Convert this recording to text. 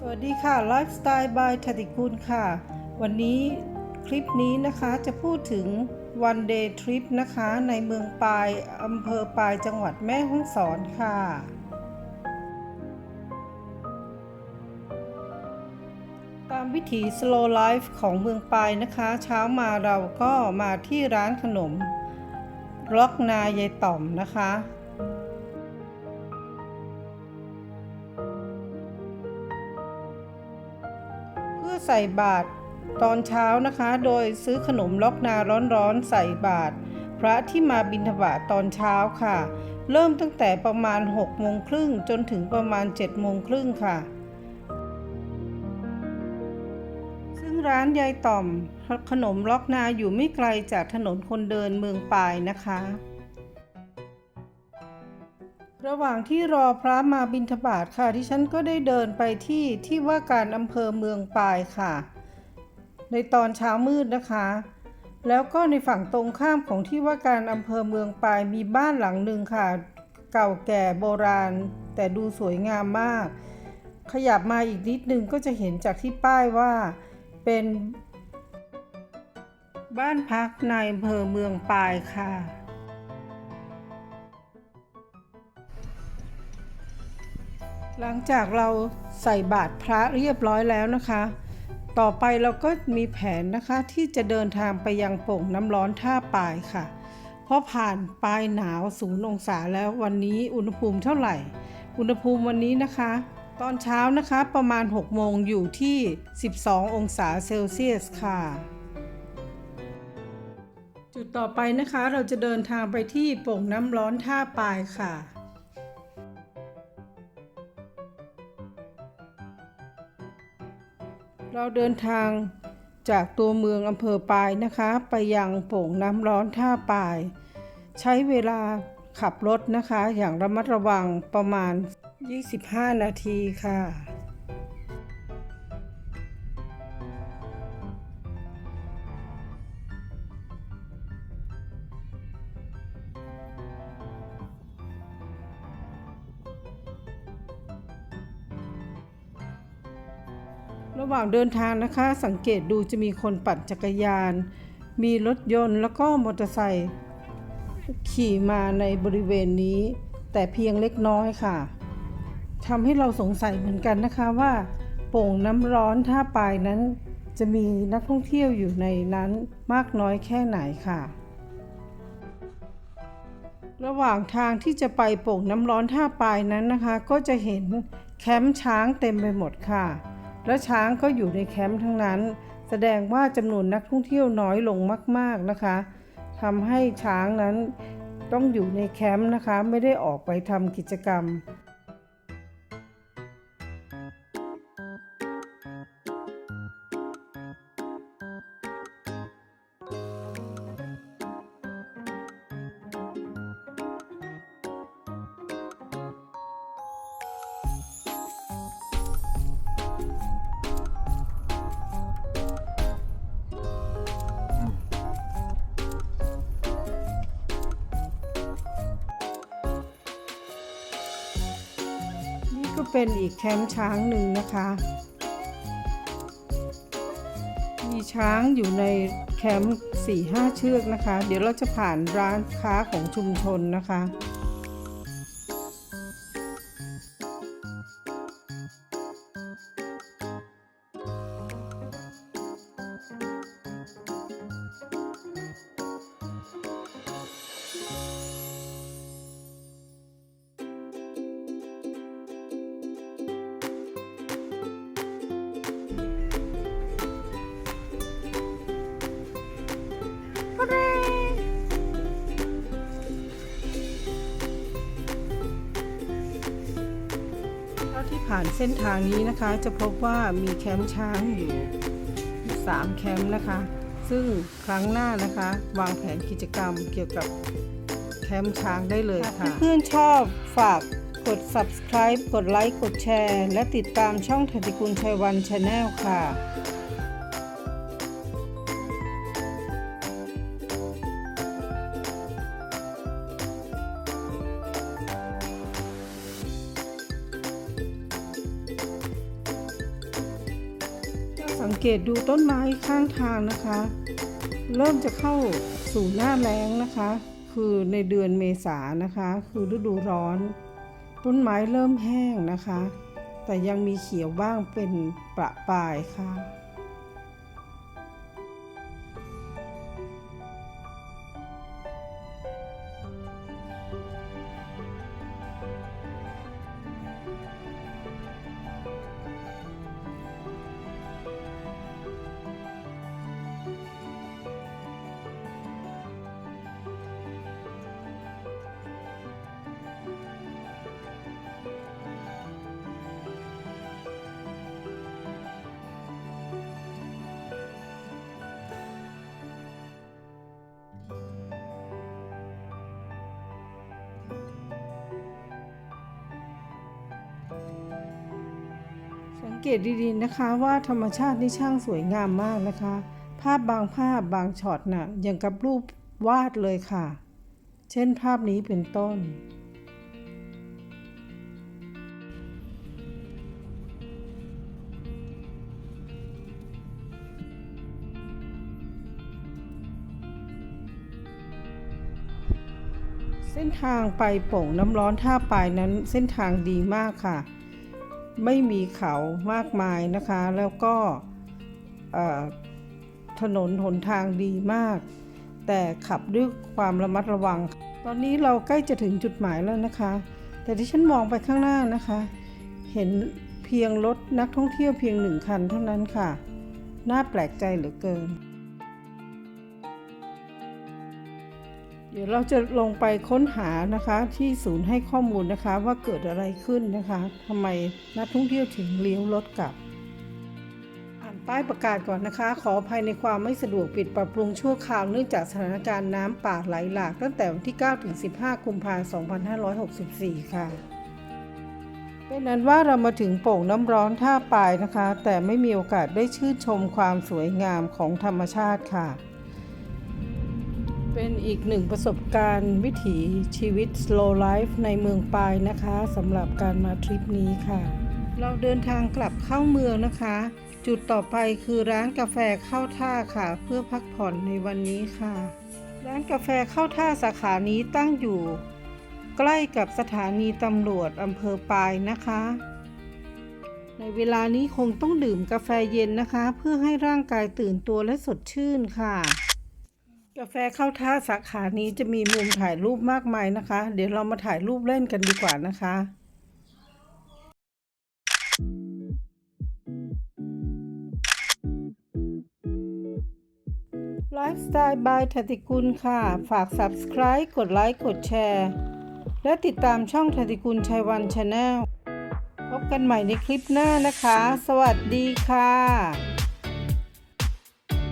สวัสดีค่ะไลฟ์สไตล์บายธติกุลค่ะ วันนี้คลิปนี้นะคะจะพูดถึง one day trip นะคะในเมืองปายอำเภอปายจังหวัดแม่ฮ่องสอนค่ะ ตามวิถี slow life ของเมืองปายนะคะ เช้ามาเราก็มาที่ร้านขนมล็อกนายายต่อมนะคะ อใส่บาตรตอนเช้านะคะ โดยซื้อขนมล็อกนาร้อนๆใส่บาตรพระที่มาบิณฑบาตตอนเช้าค่ะ เริ่มตั้งแต่ประมาณ6โมงครึ่งจนถึงประมาณ7โมงครึ่งค่ะ ซึ่งร้านยายต่อม ขนมล็อกนาอยู่ไม่ไกลจากถนนคนเดินเมืองปายนะคะ ระหว่างที่รอพระมาบิณฑบาตค่ะที่ฉันก็ได้เดินไปที่ที่ว่าการอำเภอเมืองปายค่ะ ในตอนเช้ามืดนะคะ แล้วก็ในฝั่งตรงข้ามของที่ว่าการอำเภอเมืองปายมีบ้านหลังหนึ่งค่ะ เก่าแก่โบราณ แต่ดูสวยงามมาก ขยับมาอีกนิดนึงก็จะเห็นจากที่ป้ายว่าเป็น บ้านพักในอำเภอเมืองปายค่ะ หลังจากเราใส่บาตรพระเรียบร้อยแล้วนะคะ ต่อไปเราก็มีแผนนะคะที่จะเดินทางไปยังโป่งน้ำร้อนท่าปายค่ะ เพราะผ่านปลายหนาวศูนย์องศาแล้ววันนี้อุณหภูมิเท่าไหร่ อุณหภูมิวันนี้นะคะ ตอนเช้านะคะประมาณ 6 โมงอยู่ที่ 12 องศาเซลเซียสค่ะ จุดต่อไปนะคะเราจะเดินทางไปที่โป่งน้ำร้อนท่าปายค่ะ เราเดินทางจากตัวเมืองอำเภอปายนะคะ ไปยังโป่งน้ำร้อนท่าปาย ใช้เวลาขับรถนะคะ อย่างระมัดระวังประมาณ 25 นาทีค่ะ ระหว่างเดินทางนะคะ สังเกตดูจะมีคนปั่นจักรยาน มีรถยนต์แล้วก็มอเตอร์ไซค์ขี่มาในบริเวณนี้ แต่เพียงเล็กน้อยค่ะทำให้เราสงสัยเหมือนกันนะคะว่า โป่งน้ำร้อนท่าปายนั้น จะมีนักท่องเที่ยวอยู่ในนั้นมากน้อยแค่ไหนค่ะ ระหว่างทางที่จะไปโป่งน้ำร้อนท่าปายนั้นนะคะ ก็จะเห็นแคมป์ช้างเต็มไปหมดค่ะ และช้างก็อยู่ในแคมป์ทั้งนั้น แสดงว่าจำนวนนักท่องเที่ยวน้อยลงมาก ๆนะคะทำให้ช้างนั้นต้องอยู่ในแคมป์นะคะ ไม่ได้ออกไปทำกิจกรรม เป็นอีกแคมป์ช้างหนึ่งนะคะ มีช้างอยู่ในแคมป์สี่ห้าเชือกนะคะ เดี๋ยวเราจะผ่านร้านค้าของชุมชนนะคะ ที่ผ่านเส้นทางนี้นะคะ จะพบว่ามีแคมป์ช้างอยู่ 3 แคมป์นะคะ ซึ่งครั้งหน้านะคะ วางแผนกิจกรรมเกี่ยวกับแคมป์ช้างได้เลยค่ะ เพื่อนชอบฝากกด subscribe กดไลค์ กดแชร์ และติดตามช่องธติกุลชัยวันชาแนลค่ะ เกตดูต้นไม้ข้างทางนะคะ เริ่มจะเข้าสู่หน้าแล้งนะคะ คือในเดือนเมษานะคะ คือฤดูร้อน ต้นไม้เริ่มแห้งนะคะ แต่ยังมีเขียวบ้างเป็นประปายค่ะ เกตดีๆนะคะว่าธรรมชาตินี่ช่างสวยงามมากนะคะ ภาพบางภาพบางช็อตน่ะอย่างกับรูปวาดเลยค่ะ เช่นภาพนี้เป็นต้นเส้นทางไปโป่งน้ำร้อนท่าปลายนั้นเส้นทางดีมากค่ะ ไม่มีเขามากมายนะคะ แล้วก็ถนนหนทางดีมาก แต่ขับด้วยความระมัดระวัง ตอนนี้เราใกล้จะถึงจุดหมายแล้วนะคะ แต่ที่ฉันมองไปข้างหน้านะคะ เห็นเพียงรถนักท่องเที่ยวเพียงหนึ่งคันเท่านั้นค่ะ น่าแปลกใจเหลือเกิน เดี๋ยวเราจะลงไปค้นหานะคะที่ศูนย์ให้ข้อมูลนะคะว่าเกิดอะไรขึ้นนะคะทำไมนักท่องเที่ยวถึงเลี้ยวรถกลับ อ่านป้ายประกาศก่อนนะคะ ขออภัยในความไม่สะดวกปิดปรับปรุงชั่วคราวเนื่องจากสถานการณ์น้ำป่าไหลหลาก ตั้งแต่วันที่ 9 ถึง 15 กุมภาพันธ์2564 ค่ะเป็นนั้นว่าเรามาถึงโป่งน้ำร้อนท่าปลายนะคะ แต่ไม่มีโอกาสได้ชื่นชมความสวยงามของธรรมชาติค่ะ เป็นอีกหนึ่งประสบการณ์วิถีชีวิต slow life ในเมืองปายนะคะสำหรับการมาทริปนี้ค่ะ เราเดินทางกลับเข้าเมืองนะคะ จุดต่อไปคือร้านกาแฟเข้าท่าค่ะ เพื่อพักผ่อนในวันนี้ค่ะ ร้านกาแฟเข้าท่าสาขานี้ตั้งอยู่ ใกล้กับสถานีตำรวจอำเภอปายนะคะ ในเวลานี้คงต้องดื่มกาแฟเย็นนะคะ เพื่อให้ร่างกายตื่นตัวและสดชื่นค่ะ กาแฟเข้าท่าสาขานี้จะมีมุมถ่ายรูปมากมายนะคะ เดี๋ยวเรามาถ่ายรูปเล่นกันดีกว่านะคะไลฟ์สไตล์บายธติกุลค่ะ ฝาก Subscribe กดไลค์กดแชร์ และติดตามช่องธติกุลชัยวันชาแนลพบกันใหม่ในคลิปหน้านะคะ สวัสดีค่ะ